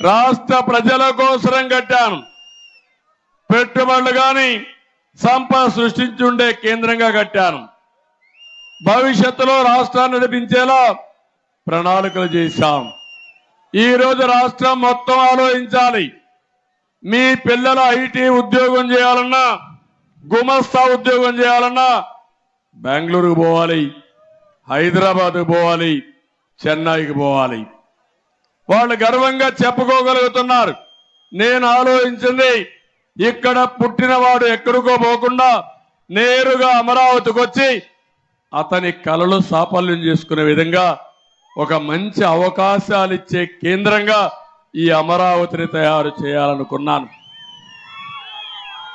రాష్ట్ర ప్రజల కోసరం కట్టాను. పెట్టుబడులు కానీ సంపద సృష్టించుండే కేంద్రంగా కట్టాను. భవిష్యత్తులో రాష్ట్రాన్ని నడిపించేలా ప్రణాళికలు చేశాం ఈరోజు రాష్ట్రం మొత్తం ఆలోచించాలి. మీ పిల్లల ఐటీ ఉద్యోగం చేయాలన్నా గుమస్తా ఉద్యోగం చేయాలన్నా బెంగళూరుకు పోవాలి హైదరాబాద్కు పోవాలి చెన్నైకి పోవాలి. వాళ్ళు గర్వంగా చెప్పుకోగలుగుతున్నారు. నేను ఆలోచించింది ఇక్కడ పుట్టినవాడు ఎక్కడికో పోకుండా నేరుగా అమరావతికి వచ్చి అతని కలలు సాఫల్యం చేసుకునే విధంగా ఒక మంచి అవకాశాలు ఇచ్చే కేంద్రంగా ఈ అమరావతిని తయారు చేయాలనుకున్నాను.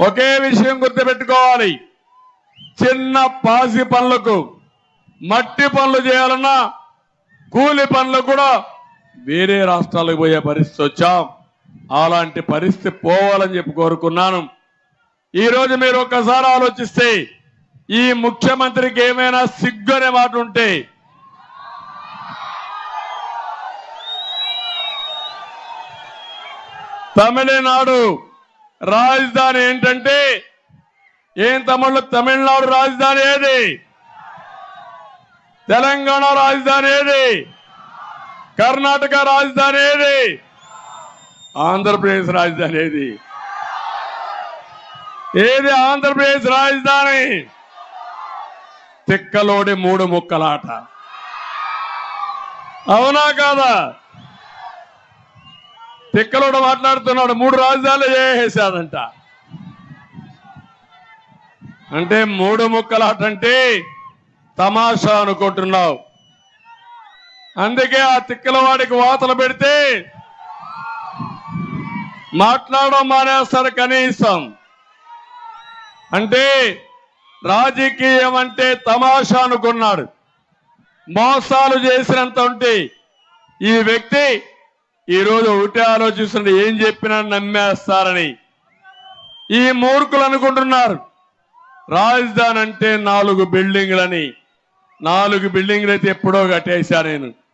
ఒకే విషయం గుర్తుపెట్టుకోవాలి. చిన్న పాసి పనులకు మట్టి పనులు చేయాలన్నా కూలి పనులకు కూడా వేరే రాష్ట్రాలకు పోయే పరిస్థితి వచ్చాం. అలాంటి పరిస్థితి పోవాలని చెప్పి కోరుకున్నాను. ఈ రోజు మీరు ఒక్కసారి ఆలోచిస్తే ఈ ముఖ్యమంత్రికి ఏమైనా సిగ్గు అనే మాట ఉంటే తమిళనాడు రాజధాని ఏంటంటే ఏం తమిళ తమిళనాడు రాజధాని ఏది? తెలంగాణ రాజధాని ఏది? కర్ణాటక రాజధాని ఏది? ఆంధ్రప్రదేశ్ రాజధాని ఏది? ఏది ఆంధ్రప్రదేశ్ రాజధాని? తిక్కలోడి మూడు ముక్కలాట. అవునా కాదా? తిక్కలోడు మాట్లాడుతున్నాడు మూడు రాజధానులు చేసేసాడంట. అంటే మూడు ముక్కలాట అంటే తమాషా అనుకుంటున్నావు. అందుకే ఆ తిక్కల వాడికి వాతలు పెడితే మాట్లాడడం మానేస్తారు కనీసం. అంటే రాజకీయం అంటే తమాషా అనుకున్నాడు. మోసాలు చేసినంత ఉంటే ఈ వ్యక్తి ఈరోజు ఒకటే ఆలోచిస్తుంటే ఏం చెప్పినా నమ్మేస్తారని. ఈ మూర్ఖులు అనుకుంటున్నారు రాజధాని అంటే నాలుగు బిల్డింగ్లని నాలుగు బిల్డింగ్లు అయితే ఎప్పుడో కట్టేశా నేను.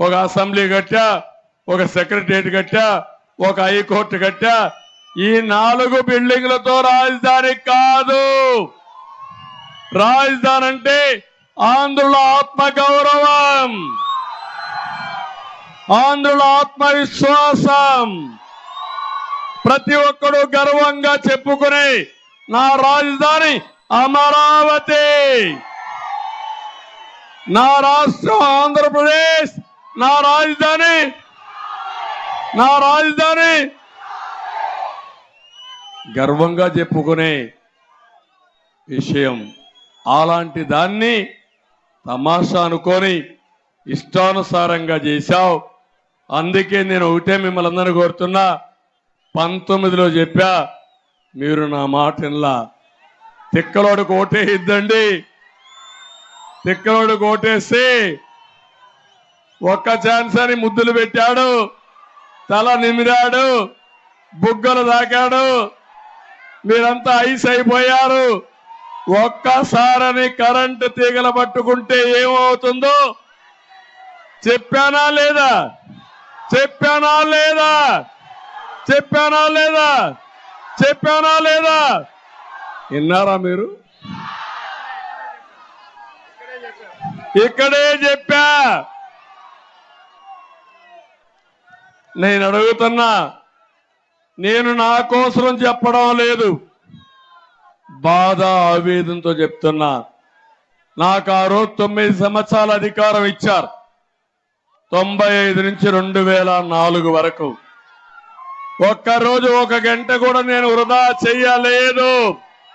ఒక అసెంబ్లీ కట్టా ఒక సెక్రటరియట్ కట్టా ఒక హైకోర్టు కట్టా ఈ నాలుగు బిల్డింగ్లతో రాజధాని కాదు. రాజధాని అంటే ఆంధ్రుల ఆత్మగౌరవం ఆంధ్రుల ఆత్మవిశ్వాసం. ప్రతి ఒక్కడు గర్వంగా చెప్పుకునే నా రాజధాని అమరావతి. నా రాష్ట్రం ఆంధ్రప్రదేశ్. నా రాజధాని! నా రాజధాని! గర్వంగా చెప్పుకునే విషయం అలాంటి దాన్ని తమాషా అనుకొని ఇష్టానుసారంగా చేశావు. అందుకే నేను ఒకటే మిమ్మల్ని అందరినీ కోరుతున్నా. పంతొమ్మిదిలో చెప్పా మీరు నా మాట తిక్కలోడు తిక్కలోడికి ఓటే ఇద్దండి తిక్కలోడికి ఓటేసి ఒక్క ఛాన్స్ అని ముద్దులు పెట్టాడు. తల నిమిరాడు. బుగ్గలు దాకాడు మీరంతా ఐస్ అయిపోయారు. ఒక్కసారని కరెంటు తీగలు పట్టుకుంటే ఏమవుతుందో చెప్పానా లేదా? చెప్పానా లేదా? చెప్పానా లేదా? చెప్పానా లేదా? విన్నారా మీరు? ఇక్కడే చెప్పా. నేను అడుగుతున్నా నేను నా కోసం చెప్పడం లేదు. బాధ ఆవేదనతో చెప్తున్నా. నాకు ఆ రోజు తొమ్మిది సంవత్సరాల అధికారం ఇచ్చారు. తొంభై ఐదు నుంచి రెండు వేల నాలుగు వరకు. ఒక్కరోజు ఒక గంట కూడా నేను వృధా చెయ్యలేదు.